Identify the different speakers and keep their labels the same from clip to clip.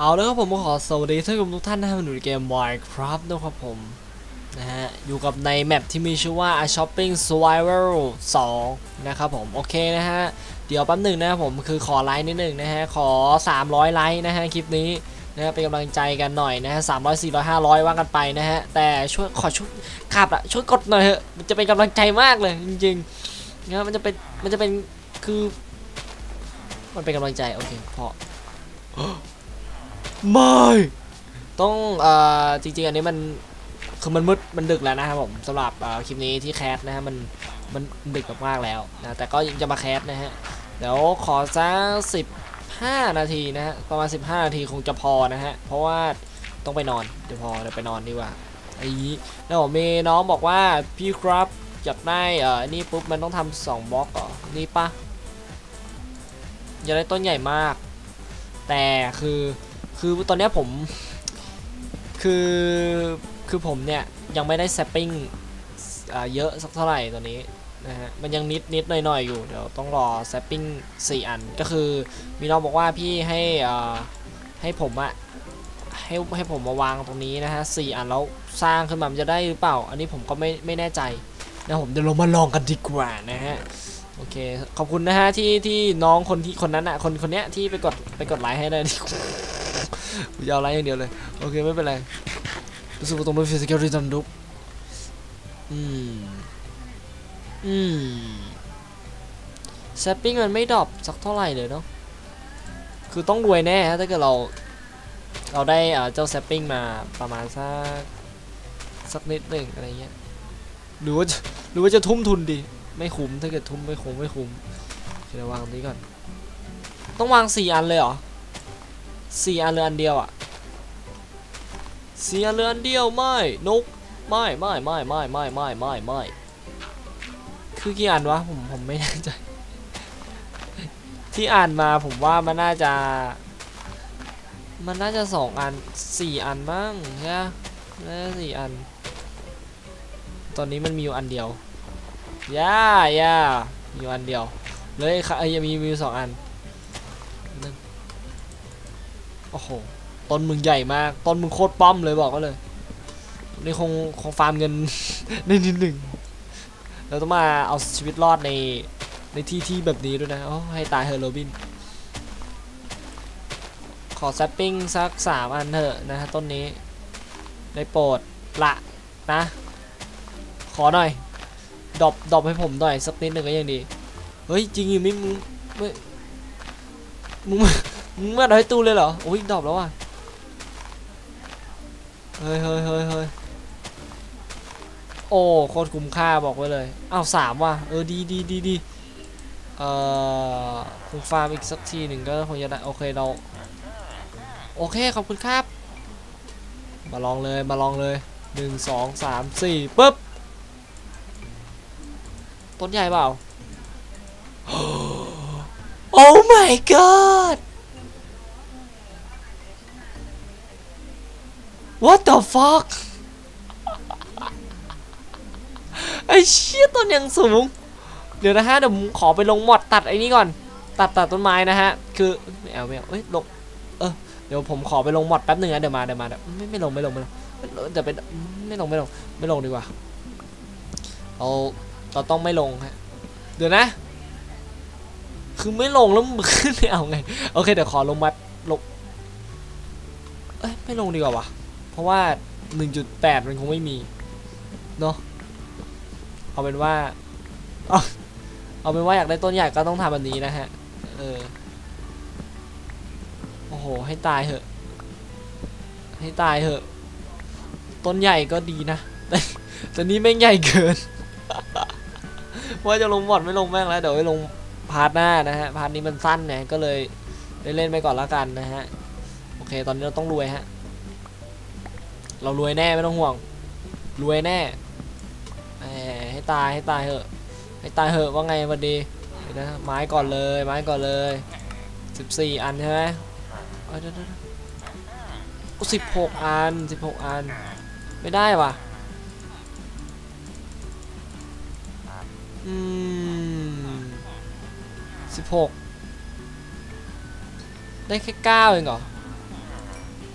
Speaker 1: เอาเลยครับผมขอสวัสดีท่านผู้ชมทุกท่านนะครับอยู่ในเกม Minecraft นะครับผมนะฮะอยู่กับในแมปที่มีชื่อว่า A Shopping Survival 2 นะครับผมโอเคนะฮะเดี๋ยวแป๊บหนึ่งนะผมคือขอไลค์นิดหนึ่งนะฮะขอ 300 ไลค์นะฮะคลิปนี้นะฮะเป็นกำลังใจกันหน่อยนะฮะ300 400 500ว่ากันไปนะฮะแต่ช่วยขอช่วยขับอะช่วยกดหน่อยเถอะมันจะเป็นกำลังใจมากเลยจริงๆนะมันจะเป็นมันจะเป็นคือ มันเป็นกำลังใจโอเคพอ ไม่ต้องเอ่อจริงๆ อันนี้มันคือมันมืดมันดึกแล้วนะครับผมสำหรับคลิปนี้ที่แคสนะฮะมันมันดึกมากๆแล้วนะแต่ก็ยังจะมาแคสนะฮะเดี๋ยวขอสักสิบห้านาทีนะฮะประมาณ 15 นาทีคงจะพอนะฮะเพราะว่าต้องไปนอนเดี๋ยวพอเดี๋ยวไปนอนดีกว่าไอ้นี้แล้วผมมีน้องบอกว่าพี่ครับอยากได้เอ่อนี่ปุ๊บมันต้องทำสองบล็อกเหรอนี่ปะอยากได้ต้นใหญ่มาก แต่คือ คือตอนนี้ผม คือคือผมเนี่ย ยังไม่ได้แซปปิ้งอ่าเยอะสักเท่าไหร่ตอนนี้นะฮะมันยังนิดนิดหน่อยหน่อยๆอยู่เดี๋ยวต้องรอแซปปิ้งสี่อันก็คือมีน้องบอกว่าพี่ให้อ่าให้ผมอะให้ให้ผมมาวางตรงนี้นะฮะสี่อันแล้วสร้างขึ้นมามันจะได้หรือเปล่า อันนี้ผมก็ไม่ไม่แน่ใจนะผมเดี๋ยวเรามาลองกันดีกว่านะฮะโอเคขอบคุณนะฮะที่ที่น้องคนที่คนนั้นอะคนคนเนี้ยที่ไปกดไปกดไลค์ให้ได้ดีกู จะเอาไลค์อย่างเดียวเลย โอเค ไม่เป็นไร รู้สึกว่าตรงนู้ฟิสิกอลรีจันดุกอืม อืมแซปปิ้งมันไม่ดรอปสักเท่าไหร่เลยเนาะ คือต้องรวยแน่ฮะถ้าเกิดเรา เราได้เอ่อเจ้าแซปปิ้งมาประมาณสักสักนิดหนึ่งอะไรเงี้ย หรือว่าหรือว่าจะทุ่มทุนดี ไม่คุ้มถ้าเกิดทุ่มไม่คุ้มไม่คุ้มเดี๋ยววางตรงนี้ก่อน ต้องวางสี่อันเลยเหรอ สี่อันเรืออันเดียวอะสี่อันเรืออันเดียวไม่นกไม่ไม่ไม่ไม่ไม่ไม่ไม่ไม่คือกี่อันวะผมผมไม่แน่ใจที่อ่านมาผมว่ามันน่าจะ มันน่าจะสองอันสี่อันบ้างใช่ไหมน่าจะสี่อัน ตอนนี้มันมีอยู่อันเดียวย่าย่ามีอยู่อันเดียวเลยค่ะยังมีมีสองอัน โอ้โหต้นมึงใหญ่มากต้นมึงโคตรป้อมเลยบอกก็เลยนี่คงคงฟาร์มเงินในนิดหนึ่งเราต้องมาเอาชีวิตรอดในในที่ที่แบบนี้ด้วยนะโอ้ให้ตายเฮอร์โรบิน ขอแซปปิ้งสักสามอันเถอะนะฮะต้นนี้ ได้โปรดละนะ ขอหน่อย ดอปดอปให้ผมหน่อยสักนิดหนึ่งก็ยังดี เฮ้ย จริงอยู่มิมึงไม่มึง มึงมาดอยตูเลยเหรอโอ้ยดรอปแล้วอะเฮ้ยเฮ้ยเฮ้ยเฮ้ยโอ้โคตรคุ้มค่าบอกไว้เลยอ้าวสามว่ะเออดีดีดีดีเอ่อคงฟาร์มอีกสักทีหนึ่งก็คงจะได้โอเคเราโอเคขอบคุณครับ มาลองเลยมาลองเลยหนึ่งสองสามสี่ปึ๊บต้นใหญ่เปล่าโอ้ my god What the fuck ไอ้เชี่ยต้นยังสูง เดี๋ยวนะฮะเดี๋ยวผมขอไปลงมอดตัดไอ้นี่ก่อน ตัดตัดต้นไม้นะฮะ คือไม่เอาไม่เอาเอ้ยลงเออเดี๋ยวผมขอไปลงมอดแป๊บหนึ่งนะเดี๋ยวมาเดี๋ยวมาเดี๋ยวไม่ไม่ลงไม่ลงไม่ลงเดี๋ยวไปไม่ลงไม่ลงไม่ลงดีกว่าเราเราต้องไม่ลงฮะเดี๋ยวนะ คือไม่ลงแล้วมึงขึ้นไม่เอาไง โอเคเดี๋ยวขอลงมาลงเอ้ยไม่ลงดีกว่าวะ ราะว่า 1.8 มันคงไม่มีเนาะเอาเป็นว่าเอาเอาเป็นว่าอยากได้ต้นใหญ่ก็ต้องทำแบบนี้นะฮะเออโอ้โหให้ตายเหอะ ให้ตายเหอะ ต้นใหญ่ก็ดีนะแต่แต่นี้แม่งใหญ่เกินว่าจะลงบอดไม่ลงแม่งแล้วเดี๋ยวไปลงพาร์ทหน้านะฮะพาร์ทนี้มันสั้นเนี่ยก็เลยได้เล่นไปก่อนละกันนะฮะโอเคตอนนี้เราต้องรวยฮะ เรารวยแน่ไม่ต้องห่วง รวยแน่ให้ตายให้ตายเหอะ ให้ตายเหอะว่าไงวันดีนะไม้ก่อนเลยไม้ก่อนเลย 14 อันใช่ไหมเอ้ยเดี๋ยวสิบหกอันสิบหกอัน ไม่ได้ว่ะอืมสิบหกได้แค่เก้าเองเหรอ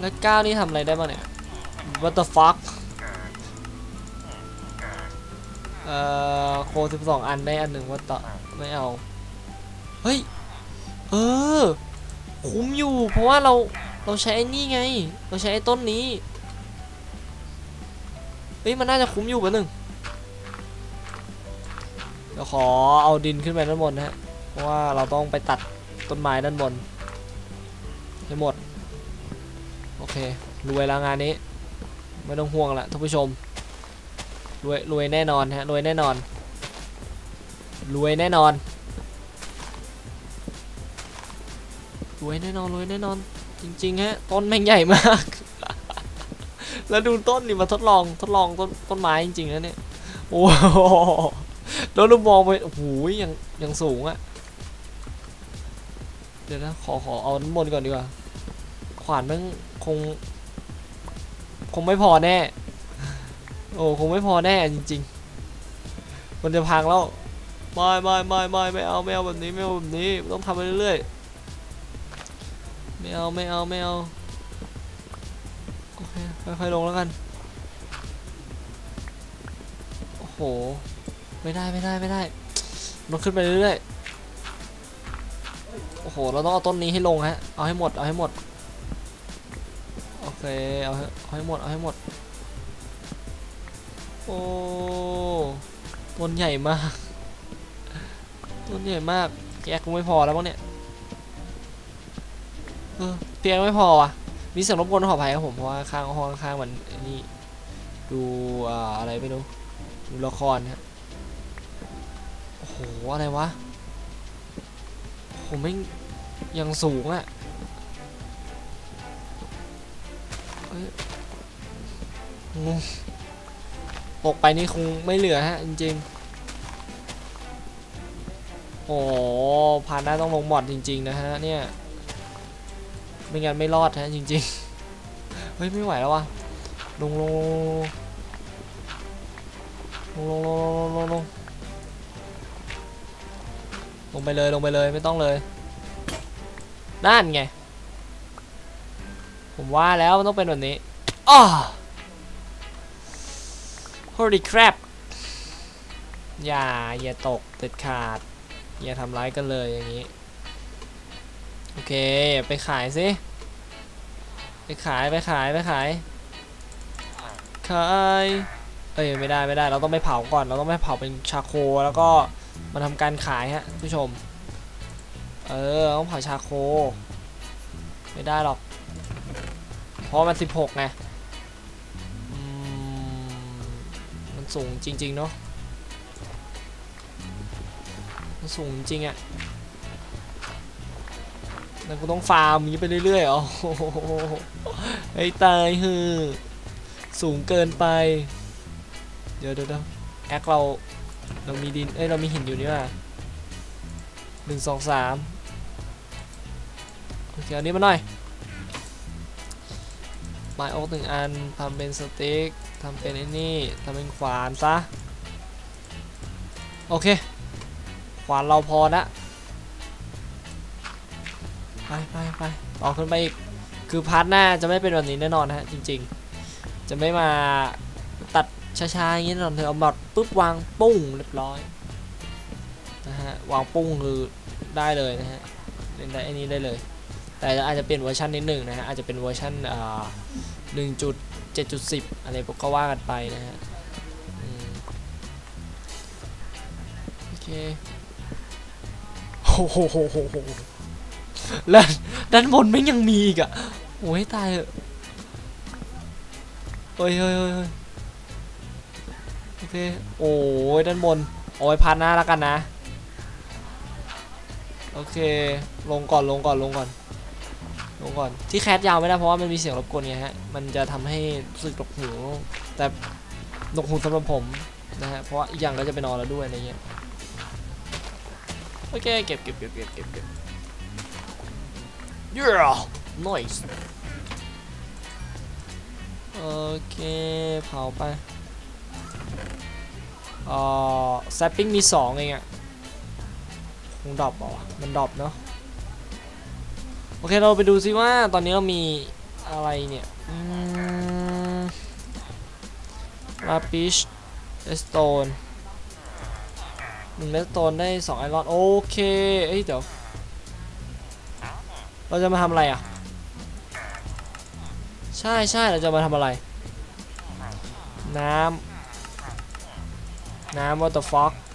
Speaker 1: แล้วก้านี่ทำอะไรได้บ้างเนี่ย what the fuck เอ่อโคสิบสองอันได้อันหนึ่งว่าต่อไม่เอา เฮ้ย เออ คุ้มอยู่ เพราะว่าเราเราใช้ไอ้นี่ไง เราใช้ไอ้ต้นนี้ เฮ้ย มันน่าจะคุ้มอยู่ปะหนึ่งเดี๋ยวขอเอาดินขึ้นไปด้านบนนะฮะ เพราะว่าเราต้องไปตัดต้นไม้ด้านบนให้หมด โอเค รวยแล้วงานนี้ ไม่ต้องห่วงละท่านผู้ชมรวยรวยแน่นอนฮะรวยแน่นอนรวยแน่นอนรวยแน่นอนรวยแน่นอน จริงๆฮะต้นแม่งใหญ่มาก แล้วดูต้นนี่มาทดลองทดลองต้นต้นไม้จริงๆนะเนี่ยโอ้โหแล้วเรามองไปโอ้โหยังยังสูงอะเดี๋ยวนะขอขอเอาน้ำมนต์ก่อนดีกว่าขวานแม่งคง งไม่พอแน่ โอ้คงไม่พอแน่จริงๆ มันจะพังแล้ว ไม่ไม่ไม่ไม่ไม่เอาไม่เอาแบบนี้ไม่เอาแบบนี้ต้องทำไปเรื่อยๆ ไม่เอาไม่เอาไม่เอาโอเคค่อยๆลงแล้วกัน โอ้โห ไม่ได้ไม่ได้ไม่ได้ต้องขึ้นไปเรื่อยๆ โอ้โห เราต้องเอาต้นนี้ให้ลงฮะ เอาให้หมด เอาให้หมด เคเอาให้หมด เอาให้หมด โอ้ต้นใหญ่มาก ต้นใหญ่มากแกคงไม่พอแล้วมั้งเนี่ยเตียงไม่พอว่ะ มีเสียงรบกวนขออภัยครับผม เพราะว่าข้างห้องข้างมันไอ้นี่ดูอ่าอะไรไม่รู้ ดูละครฮะโอ้โห อะไรวะผมไม่ยังสูงอะ งงตกไปนี่คงไม่เหลือฮะจริงๆ โอ้โหผ่านได้ต้องลงหมอดจริง ๆ นะฮะเนี่ยไม่งั้นไม่รอดฮะจริงๆ เฮ้ยไม่ไหวแล้ววะลงลงลงลงลงลงลงลงลงไปเลยลงไปเลยไม่ต้องเลยนั่นไง ผมว่าแล้วมันต้องเป็นแบบนี้อ้อ holy crap อย่าอย่าตกเด็ดขาด อย่าทำร้ายกันเลยอย่างนี้ โอเค ไปขายสิ ไปขายไปขายไปขาย ขาย เอ้ยไม่ได้ไม่ได้ เราต้องไปเผาก่อน เราต้องไปเผาเป็นชาโคแล้วก็มาทำการขายฮะผู้ชม เออต้องเผาชาโค ไม่ได้หรอก เพราะมัน16ไงอืมมันสูงจริง ๆ เนาะมันสูงจริงอะ่ะนั่นกูต้องฟาร์มนี้ไปเรื่อยๆอ๋อไอ้ตายฮือสูงเกินไป เดี๋ยวเดี๋ยวแอคเราเรามีดิน เอ้ย เรามีหินอยู่นี่ว่ะหนึ่งสองสามโอเคเอานี้มาหน่อย ไม้อกหนึ่งอันทำเป็นสติ๊กทำเป็นไอ้นี่ทำเป็นขวานซะ โอเค ขวานเราพอละไปไปไปต่อขึ้นไปอีก คือพาร์ทหน้าจะไม่เป็นแบบนี้แน่นอนฮะจริง ๆ จะไม่มาตัดช้าๆอย่างนี้แน่นอนเธอเอาบัดปุ๊บวางปุ้งเรียบร้อยนะฮะวางปุ้งคือได้เลยนะฮะเล่นได้ไอ้นี้ได้เลย แต่อาจจะเปลี่ยนเวอร์ชันนิดหนึ่งนะฮะอาจจะเป็นเวอร์ชันอ่าหนึ่งจุดเจ็ดจุดสิบอะไรก็ว่ากันไปนะฮะอืมโอเคโอ้โหแล้วด้านบนไม่ยังมีอีกอะโอ้ยตายเหอะเฮ้ยเฮ้ยเฮ้ยเฮ้ยโอเค โอ้ยด้านบน โอ้ยพันหน้าแล้วกันนะ โอเค ลงก่อน ลงก่อน ลงก่อน ลงก่อน ที่แคสยาวไม่ได้เพราะว่ามันมีเสียงรบกวนไงฮะ มันจะทำให้รู้สึกดกหูแต่ดกหูสำหรับผมนะฮะ เพราะอีกอย่างก็จะไปนอนแล้วด้วยอะไรเงี้ย โอเค เก็บเก็บเก็บเก็บเก็บเก็บ yeah nice โอเคเผาไปเอ่อแซปปิ้งมีสองเองอะคงดรอปเปล่ามันดรอปเนาะ โอเคเราไปดูซิว่าตอนนี้เรามีอะไรเนี่ยลาปิชเลสโตนหนึ่งเลสโตนได้สองไอรอนโอเคเอ้ยเดี๋ยวเราจะมาทำอะไรอะ ใช่ใช่เราจะมาทำอะไร น้ำน้ำ what the fuck อ๋อ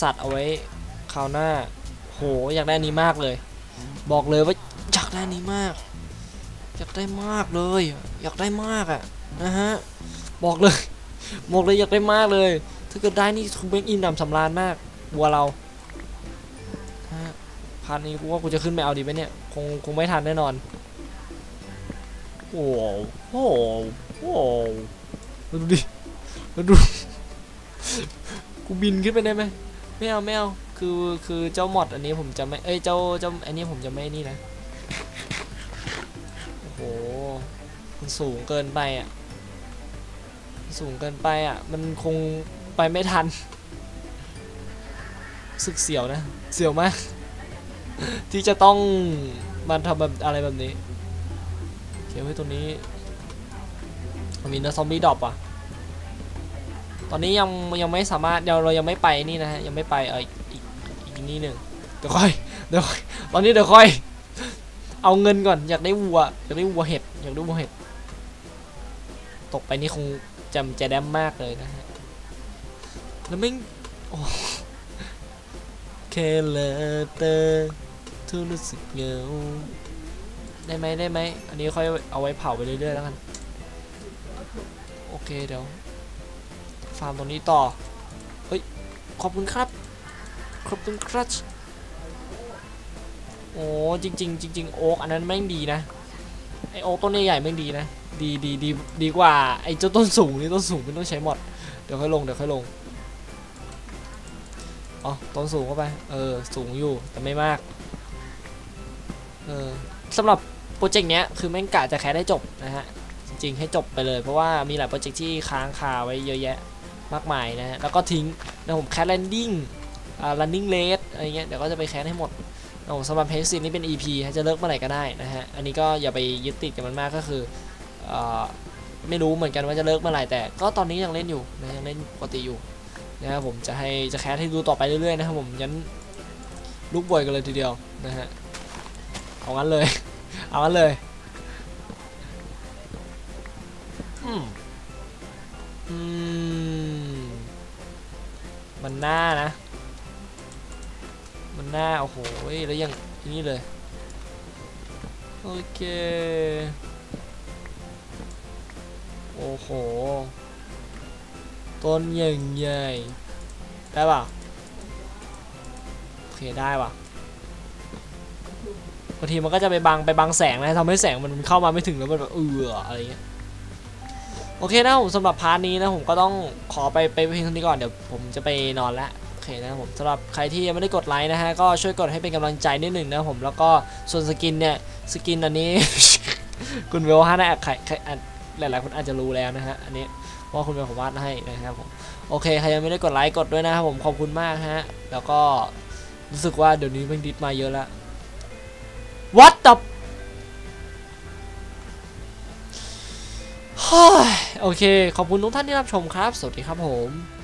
Speaker 1: สัตว์เอาไว้คราวหน้า โหอยากได้อันนี้มากเลย บอกเลยว่าอยากได้อันนี้มาก อยากได้มากเลย อยากได้มากอะนะฮะบอกเลยบอกเลยอยากได้มากเลย ถ้าเกิดได้นี่คือเป็นอิ่มหนำสำราญมากวัวเราฮะพาร์ทนี้กูว่ากูจะขึ้นไปเอาดีไหมเนี่ยคงคงไม่ทันแน่นอนโอ้โหโอ้โหโอ้โหมาดูดิมาดู กูบินขึ้นไปได้ไหม ไม่เอาไม่เอาคือคือเจ้าหมดอันนี้ผมจะไม่เอ้ยเจ้าเจ้าอันนี้ผมจะไม่นี่นะโอ้โหมันสูงเกินไปอะสูงเกินไปอะ มันคงไปไม่ทันสึกเสียวนะ เสียวมาก ที่จะต้องมาทำแบบอะไรแบบนี้เขียวไว้ตรงนี้มีเนื้อซอมบี้ดรอปอะ ตอนนี้ยังยังไม่สามารถเราเรายังไม่ไปนี่นะฮะยังไม่ไปเอออีกอีกนี่หนึ่งเดี๋ยวค่อยเดี๋ยวตอนนี้เดี๋ยวค่อย เอาเงินก่อนอยากได้วัวอยากได้วัวเห็ดอยากได้วัวเห็ดตกไปนี่คงจำจะแดมมากเลยนะฮะแล้วไม่งโอ้แค่เลเตอร์ทุรู้สึกเหงาได้ไหมได้ไหมอันนี้ค่อยเอาไว้เผาไปเรื่อยๆแล้วกันโอเคเดี๋ยว ฟาร์มตรงนี้ต่อ เฮ้ย ขอบคุณครับ ขอบคุณครับ โอ้จริงๆจริงๆโอ๊กอันนั้นแม่งดีนะ ไอโอ๊กต้นใหญ่แม่งดีนะ ดีดีดีดีกว่าไอเจ้าต้นสูงนี่ต้นสูงไม่ต้องใช้หมด เดี๋ยวค่อยลงเดี๋ยวค่อยลงอ๋อต้นสูงเข้าไป เออ สูงอยู่แต่ไม่มาก เออสำหรับโปรเจกต์เนี้ยคือแม่งกะจะแค่ได้จบนะฮะ จริงๆให้จบไปเลยเพราะว่ามีหลายโปรเจกต์ที่ค้างคาไว้เยอะแยะ มากมายนะฮะแล้วก็ทิ้งนะผมแคสแลนดิ้งอ่า running rate อะไรเงี้ยเดี๋ยวก็จะไปแคสให้หมดนะผมสำหรับเพจซีนี่เป็น EP ฮะจะเลิกเมื่อไหร่ก็ได้นะฮะอันนี้ก็อย่าไปยึดติดกับมันมากก็คืออ่าไม่รู้เหมือนกันว่าจะเลิกเมื่อไหร่แต่ก็ตอนนี้ยังเล่นอยู่นะยังเล่นปกติอยู่นะครับผมจะให้จะแคสให้ดูต่อไปเรื่อยๆนะครับผมยันลุกบ่อยกันเลยทีเดียวนะฮะเอางั้นเลย เอางั้นเลยอืมอืม มันหน้านะ มันหน้า โอ้โห แล้วยังนี่เลย โอเค โอ้โห ต้นใหญ่ๆ ได้ป่ะ โอเค ได้ป่ะบางทีมันก็จะไปบังไปบังแสงนะทำให้แสงมันเข้ามาไม่ถึงแล้วมันแบบเอออะไรเงี้ย โอเคนะผมสำหรับพาร์ทนี้นะผมก็ต้องขอไปไปเพียงเท่านี้ก่อนเดี๋ยวผมจะไปนอนแล้วโอเคนะผมสำหรับใครที่ยังไม่ได้กดไลค์นะฮะก็ช่วยกดให้เป็นกำลังใจนิดหนึ่งนะผมแล้วก็ส่วนสกินเนี่ยสกินอันนี้ คุณเวลฮานะใครใครหลายๆคนอาจจะรู้แล้วนะฮะอันนี้เพราะว่าคุณเวลผมวาดให้นะครับผมโอเคใครยังไม่ได้กดไลค์กดด้วยนะครับผมขอบคุณมากฮะแล้วก็รู้สึกว่าเดี๋ยวนี้มันดิสมาเยอะแล้ว What the โอเค ขอบคุณทุกท่านที่รับชมครับ สวัสดีครับผม